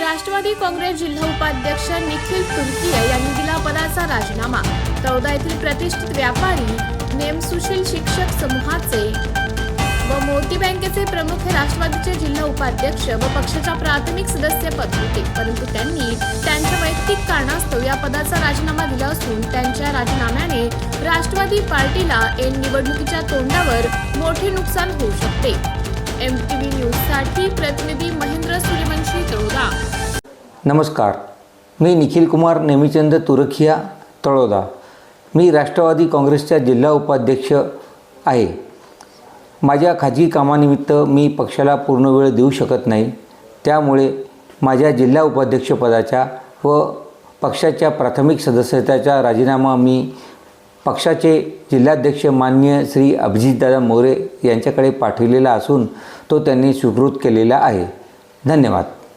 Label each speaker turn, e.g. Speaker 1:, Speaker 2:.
Speaker 1: राष्ट्रवादी काँग्रेस जिल्हा उपाध्यक्ष निखिल तुर्कीय यांनी दिला पदाचा राजीनामा. तळोदा येथील प्रतिष्ठित व्यापारी नेमसुशील शिक्षक समूहाचे व मोती बँकेचे प्रमुख राष्ट्रवादीचे जिल्हा उपाध्यक्ष व पक्षाच्या प्राथमिक सदस्यपद होते. परंतु त्यांनी त्यांच्या वैयक्तिक कारणास्तव या पदाचा राजीनामा दिला असून त्यांच्या राजीनाम्याने राष्ट्रवादी पार्टीला एन निवडणुकीच्या तोंडावर मोठे नुकसान होऊ शकते. एम टी व्ही न्यूजसाठी प्रतिनिधी महेश
Speaker 2: नमस्कार. मी निखिल कुमार नेमीचंद तुरखिया तळोदा. मी राष्ट्रवादी काँग्रेसच्या जिल्हा उपाध्यक्ष आहे. माझ्या खाजगी कामानिमित्त मी पक्षाला पूर्ण वेळ देऊ शकत नाही. त्यामुळे माझ्या जिल्हा उपाध्यक्षपदाच्या व पक्षाच्या प्राथमिक सदस्यतेचा राजीनामा मी पक्षाचे जिल्हाध्यक्ष मान्य श्री अभिजितदादा मोरे यांच्याकडे पाठविलेला असून तो त्यांनी स्वीकृत केलेला आहे. धन्यवाद.